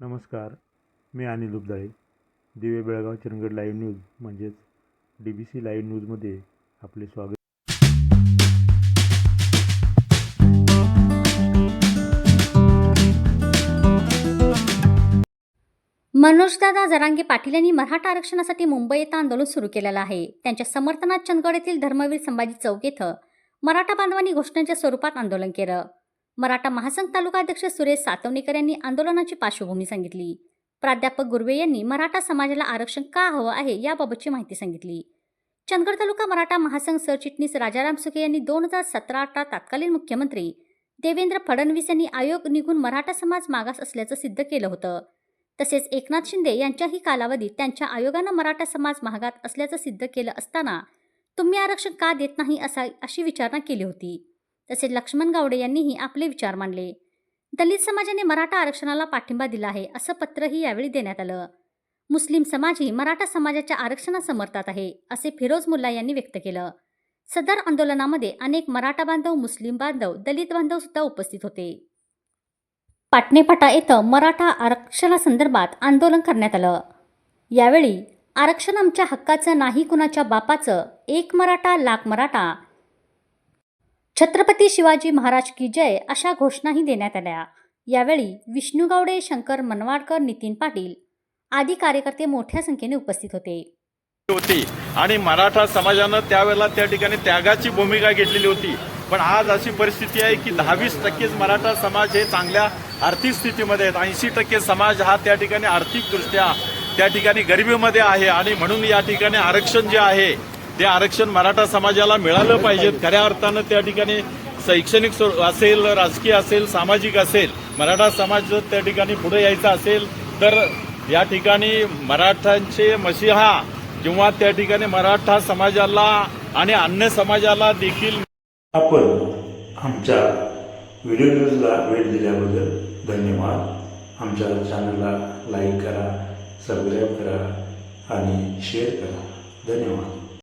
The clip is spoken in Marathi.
नमस्कार मी अनिल उपदाळे दिवे बेळगाव चिरंगड लाईव्ह न्यूज म्हणजेच डी बी सी लाईव्ह न्यूजमध्ये आपले स्वागत. मनोजदादा जरांगे पाटील यांनी मराठा आरक्षणासाठी मुंबई येथे आंदोलन सुरू केलेलं आहे. त्यांच्या समर्थनात चंदगड येथील धर्मवीर संभाजी चौक येथे मराठा बांधवांनी घोषणांच्या स्वरूपात आंदोलन केलं. मराठा महासंघ तालुकाध्यक्ष सुरेश सातवणेकर यांनी आंदोलनाची पार्श्वभूमी सांगितली. प्राध्यापक गुर्वे यांनी मराठा समाजाला आरक्षण का हवं आहे याबाबतची माहिती सांगितली. चंदगड तालुका मराठा महासंघ सरचिटणीस राजाराम सुखे यांनी दोन हजार सतरा अठरा तत्कालीन मुख्यमंत्री देवेंद्र फडणवीस यांनी आयोग निघून मराठा समाज मागास असल्याचं सिद्ध केलं होतं. तसेच एकनाथ शिंदे यांच्याही कालावधीत त्यांच्या आयोगानं मराठा समाज महागात असल्याचं सिद्ध केलं असताना तुम्ही आरक्षण का देत नाही असा अशी विचारणा केली होती. तसेच लक्ष्मण गावडे यांनीही आपले विचार मांडले. दलित समाजाने मराठा आरक्षणाला पाठिंबा दिला आहे असं पत्रही यावेळी देण्यात आलं. मुस्लिम समाजही मराठा समाजाच्या आरक्षणासमर्थात आहे असे फिरोज मुल्ला यांनी व्यक्त केलं. सदर आंदोलनामध्ये अनेक मराठा बांधव मुस्लिम बांधव दलित बांधव सुद्धा उपस्थित होते. पाटणेपाटा येथं मराठा आरक्षणासंदर्भात आंदोलन करण्यात आलं. यावेळी आरक्षण आमच्या हक्काचं नाही कुणाच्या बापाचं एक मराठा लाख मराठा छत्रपती शिवाजी महाराज की जय अशा घोषणाही देण्यात आल्या. यावेळी विष्णू गावडे शंकर मनवाडकर नितीन पाटील आदी कार्यकर्ते मोठ्या संख्येने उपस्थित होते. होती आणि मराठा समाजानं त्यावेळेला त्या ठिकाणी त्यागाची भूमिका घेतलेली होती. पण आज अशी परिस्थिती आहे की दहावीस टक्केच मराठा समाज हे चांगल्या आर्थिक स्थितीमध्ये आहेत. ऐंशी टक्के समाज हा त्या ठिकाणी आर्थिकदृष्ट्या त्या ठिकाणी गरिबीमध्ये आहे आणि म्हणून या ठिकाणी आरक्षण जे आहे ते आरक्षण मराठा समाजाला मिळालं पाहिजेत खऱ्या अर्थानं त्या ठिकाणी शैक्षणिक असेल राजकीय असेल सामाजिक असेल मराठा समाज जर त्या ठिकाणी पुढे यायचा असेल तर या ठिकाणी मराठांचे मशिहा किंवा त्या ठिकाणी मराठा समाजाला आणि अन्य समाजाला देखील आपण आमच्या व्हिडिओ न्यूजला वेळ दिल्याबद्दल धन्यवाद. आमच्या चॅनलला लाईक करा सबस्क्राईब करा आणि शेअर करा. धन्यवाद.